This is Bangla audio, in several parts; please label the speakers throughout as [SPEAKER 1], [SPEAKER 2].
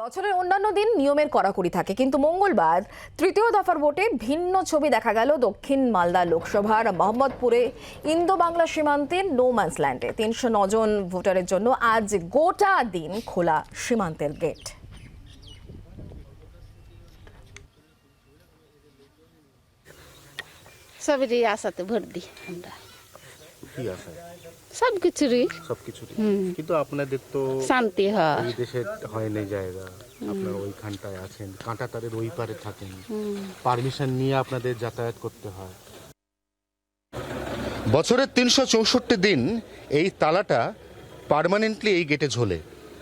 [SPEAKER 1] বছরের অন্যান্য দিন নিয়মের কড়াকড়ি থাকে, কিন্তু মঙ্গলবার তৃতীয় দফার ভোটে ভিন্ন ছবি দেখা গেল দক্ষিণ মালদা লোকসভার মোহাম্মদপুরে ইন্দো বাংলা সীমান্তের নোম্যান্স ল্যান্ডে তিনশো জন ভোটারের জন্য আজ গোটা দিন খোলা সীমান্তের গেট
[SPEAKER 2] সবেরই আশাতে ভোট দিই আমরা।
[SPEAKER 3] কি আছে?
[SPEAKER 2] সব কিছুরই।
[SPEAKER 3] সবকিছু কিন্তু আপনাদের তো
[SPEAKER 2] শান্তি হয়।
[SPEAKER 3] এই দেশে হয় না জায়গা। আপনারা ওইখানটায় আছেন কাঁটা তারের ওই পারে থাকেন। পারমিশন নিয়ে আপনাদের যাতায়াত করতে হয়। বছরের তিনশো চৌষট্টি দিন এই তালাটা পারমানেন্টলি এই গেটে ঝোলে।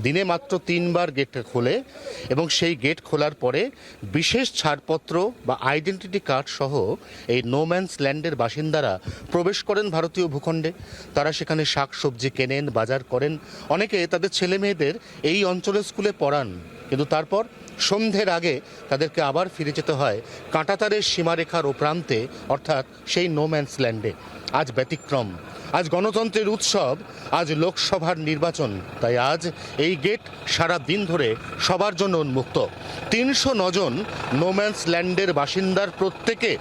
[SPEAKER 3] দিনে মাত্র তিনবার গেট খোলে এবং সেই গেট খোলার পরে বিশেষ ছাড়পত্র বা আইডেন্টিটি কার্ড সহ এই নোম্যান্স ল্যান্ডের বাসিন্দারা প্রবেশ করেন ভারতীয় ভূখণ্ডে। তারা সেখানে শাক সবজি কেনেন, বাজার করেন। অনেকে তাদের ছেলে মেয়েদের এই অঞ্চলের স্কুলে পড়ান। কিন্তু তারপর সন্ধ্যের আগে তাদেরকে আবার ফিরে যেতে হয় কাঁটাতারের সীমারেখার ও প্রান্তে অর্থাৎ সেই নোম্যান্স ল্যান্ডে আজ ব্যতিক্রম। আজ গণতন্ত্রের উৎসব, আজ লোকসভার নির্বাচন। তাই আজ এই গেট সারা দিন ধরে সবার জন্য উন্মুক্ত। তিনশো নজন নোম্যান্স ল্যান্ডের বাসিন্দার প্রত্যেকে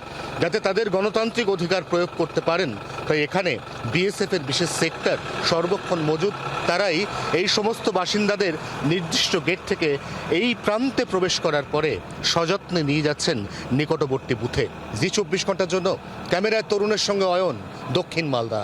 [SPEAKER 3] যাতে তাদের গণতান্ত্রিক অধিকার প্রয়োগ করতে পারেন। তাই এখানে বিএসএফ এর বিশেষ সেক্টর সর্বক্ষণ মজুদ। তারাই এই সমস্ত বাসিন্দাদের নির্দিষ্ট গেট থেকে এই প্রান্তে প্রবেশ করার পরে সযত্নে নিয়ে যাচ্ছেন নিকটবর্তী বুথে। জি চব্বিশ ঘণ্টার জন্য। ক্যামেরায় তরুণের সঙ্গে অয়ন, দক্ষিণ মালদা।